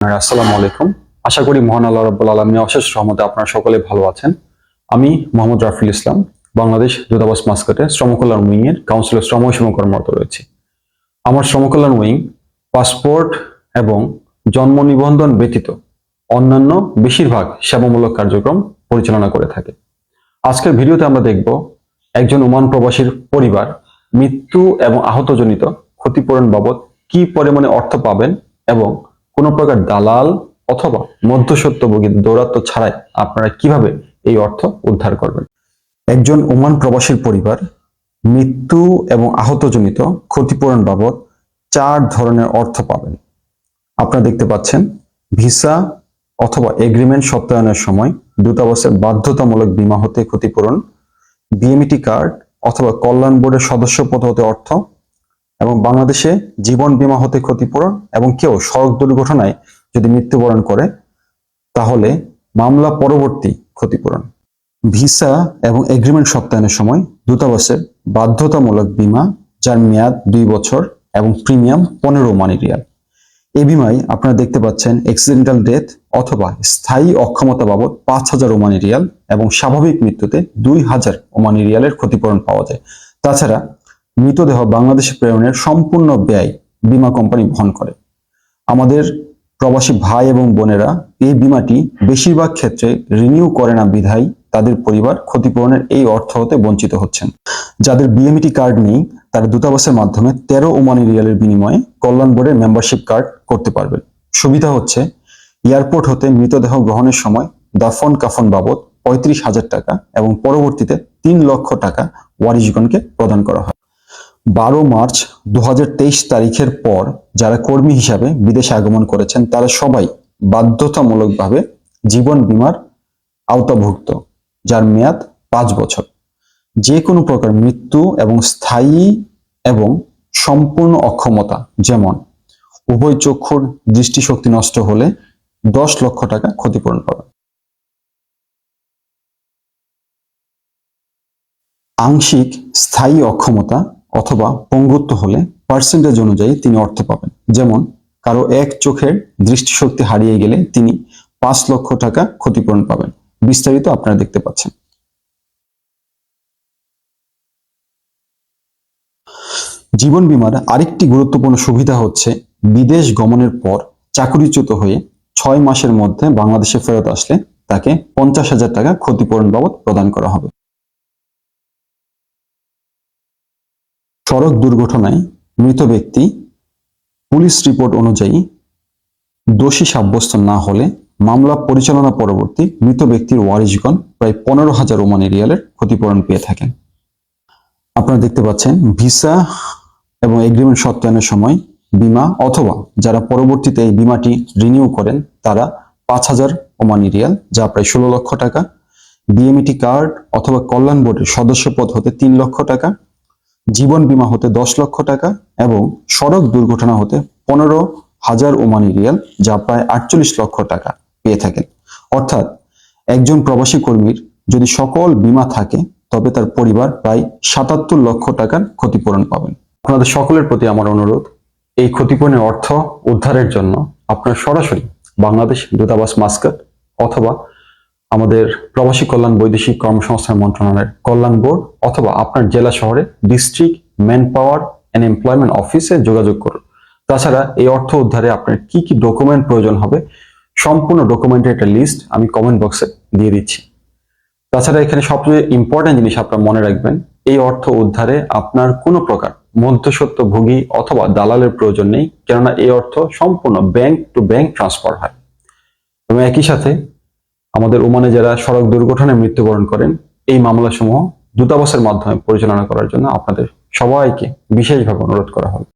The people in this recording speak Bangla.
আসসালামু আলাইকুম। আশা করি মহান আল্লাহ রাব্বুল আলমী অশেষ রহমতে আপনারা সকলে ভালো আছেন। আমি মোহাম্মদ রাফিল ইসলাম, বাংলাদেশ দূতাবাস মাস্কটে শ্রমকল্যাণ উইং এর কাউন্সিলর শ্রম ও সেবা কর্মরত রয়েছে। আমার শ্রমকল্যাণ উইং, পাসপোর্ট এবং জন্ম নিবন্ধন ব্যতীত অন্যান্য বেশিরভাগ সেবামূলক কার্যক্রম পরিচালনা করে থাকে। আজকের ভিডিওতে আমরা দেখব একজন ওমান প্রবাসীর পরিবার মৃত্যু এবং আহতজনিত ক্ষতিপূরণ বাবদ কি পরিমাণে অর্থ পাবেন এবং কোনো প্রকার দালাল অথবা মধ্যসত্ত্বভোগীর দৌরাত্ম ছাড়াই আপনারা কীভাবে এই অর্থ উদ্ধার করবেন? একজন ওমান প্রবাসীর পরিবার, মৃত্যু এবং আহতজনিত ক্ষতিপূরণ বাবদ চার ধরনের অর্থ পাবেন। আপনারা দেখতে পাচ্ছেন, ভিসা অথবা এগ্রিমেন্ট সত্যায়নের সময় দূতাবাসের বাধ্যতামূলক বীমা হতে ক্ষতিপূরণ, বিএমইটি কার্ড অথবা কল্যাণ বোর্ডের সদস্য পদ হতে অর্থ এবং বাংলাদেশে জীবন বীমা হতে ক্ষতিপূরণ এবং কেউ সড়ক দুর্ঘটনায় যদি মৃত্যুবরণ করে, তাহলে মামলা পরবর্তী ক্ষতিপূরণ। ভিসা এবং এগ্রিমেন্ট সত্যায়নের সময় দূতাবাসের বাধ্যতামূলক বীমা, যার মেয়াদ দুই বছর এবং প্রিমিয়াম পনেরো মানি রিয়াল। এই বিমায় আপনারা দেখতে পাচ্ছেন অ্যাক্সিডেন্টাল ডেথ অথবা স্থায়ী অক্ষমতা বাবদ পাঁচ হাজার ওমানি রিয়াল এবং স্বাভাবিক মৃত্যুতে দুই হাজার ওমানি রিয়ালের ক্ষতিপূরণ পাওয়া যায়। তাছাড়া মৃতদেহ বাংলাদেশে প্রেরণের সম্পূর্ণ ব্যয় বীমা কোম্পানি বহন করে। আমাদের প্রবাসী ভাই এবং বোনেরা এই বিমাটি বেশিরভাগ ক্ষেত্রে রিনিউ করে না বিধায় তাদের পরিবার ক্ষতিপূরণের এই অর্থ হতে বঞ্চিত হচ্ছেন। যাদের বিএমইটি কার্ড নেই, তারা দূতাবাসের মাধ্যমে তেরো ওমানি রিয়ালের বিনিময়ে কল্যাণ বোর্ডের মেম্বারশিপ কার্ড করতে পারবেন। সুবিধা হচ্ছে, এয়ারপোর্ট হতে মৃতদেহ গ্রহণের সময় দাফন কাফন বাবদ পঁয়ত্রিশ হাজার টাকা এবং পরবর্তীতে তিন লক্ষ টাকা ওয়ারিশগণকে প্রদান করা হয়। বারো মার্চ দু হাজার তেইশ তারিখের পর যারা কর্মী হিসাবে বিদেশে আগমন করেছেন, তারা সবাই বাধ্যতামূলকভাবে জীবন বীমার আওতাভুক্ত, যার মেয়াদ পাঁচ বছর। যে কোনো প্রকার মৃত্যু এবং স্থায়ী এবং সম্পূর্ণ অক্ষমতা যেমন উভয় চক্ষুর দৃষ্টিশক্তি নষ্ট হলে দশ লক্ষ টাকা ক্ষতিপূরণ পাবে। আংশিক স্থায়ী অক্ষমতা অথবা পঙ্গুত্ব হলে পার্সেন্টেজ অনুযায়ী তিনি অর্থ পাবেন। যেমন, কারও এক চোখের দৃষ্টিশক্তি হারিয়ে গেলে তিনি পাঁচ লক্ষ টাকা ক্ষতিপূরণ পাবেন। বিস্তারিত আপনারা দেখতে পাচ্ছেন। জীবন বীমার আরেকটি গুরুত্বপূর্ণ সুবিধা হচ্ছে বিদেশ গমনের পর চাকরিচ্যুত হয়ে ছয় মাসের মধ্যে বাংলাদেশে ফেরত আসলে তাকে পঞ্চাশ হাজার টাকা ক্ষতিপূরণ বাবদ প্রদান করা হবে। সড়ক দুর্ঘটনায় মৃত ব্যক্তি পুলিশ রিপোর্ট অনুযায়ী দোষী সাব্যস্ত না হলে মামলা পরিচালনা পরবর্তী মৃত ব্যক্তির ওয়ারিশগণ প্রায় পনেরো হাজার ওমান রিয়ালের ক্ষতিপূরণ পেয়ে থাকেন। আপনারা দেখতে পাচ্ছেন ভিসা এবং এগ্রিমেন্ট সত্যায়নের সময় বিমা অথবা যারা পরবর্তীতে এই বিমাটি রিনিউ করেন, তারা পাঁচ হাজার ওমানি রিয়াল যা প্রায় ষোলো লক্ষ টাকা, বিএমইটি কার্ড অথবা কল্যাণ বোর্ডের সদস্য পদ হতে তিন লক্ষ টাকা জীবন বীমা হতে দশ লক্ষ টাকা এবং সড়ক দুর্ঘটনা হতে পনেরো হাজার ওমানি রিয়াল, যা প্রায় আটচল্লিশ লক্ষ টাকা পেয়ে থাকেন। অর্থাৎ একজন প্রবাসী কর্মীর যদি সকল বীমা থাকে, তবে তার পরিবার প্রায় সাতাত্তর লক্ষ টাকার ক্ষতিপূরণ পাবেন। আপনাদের সকলের প্রতি আমার অনুরোধ, এই ক্ষতিপূরণের অর্থ উদ্ধারের জন্য আপনার সরাসরি বাংলাদেশ দূতাবাস মাস্কাট অথবা আমাদের প্রবাসী কল্যাণ বৈদেশিক কর্মসংস্থান মন্ত্রণালয়ের কল্যাণ বোর্ড অথবা আপনার জেলা শহরে district manpower and employment অফিসে যোগাযোগ করুন। তাছাড়া এই অর্থ উদ্ধারে আপনার কি কি ডকুমেন্ট প্রয়োজন হবে, সম্পূর্ণ ডকুমেন্টের একটা লিস্ট আমি কমেন্ট বক্সে দিয়ে দিচ্ছি। তাছাড়া এখানে সবচেয়ে ইম্পর্টেন্ট জিনিস আপনারা মনে রাখবেন, এই অর্থ উদ্ধারে আপনার কোনো প্রকার মধ্যসত্ত্বভোগী অথবা দালালের প্রয়োজন নেই, কেননা এই অর্থ সম্পূর্ণ ব্যাংক টু ব্যাংক ট্রান্সফার হয়। এবং একই সাথে আমাদের ওমানে যারা সড়ক দুর্ঘটনায় মৃত্যুবরণ করেন, এই মামলাসমূহ দূতাবাসের মাধ্যমে পরিচালনা করার জন্য আপনাদের সবাইকে বিশেষভাবে অনুরোধ করা হলো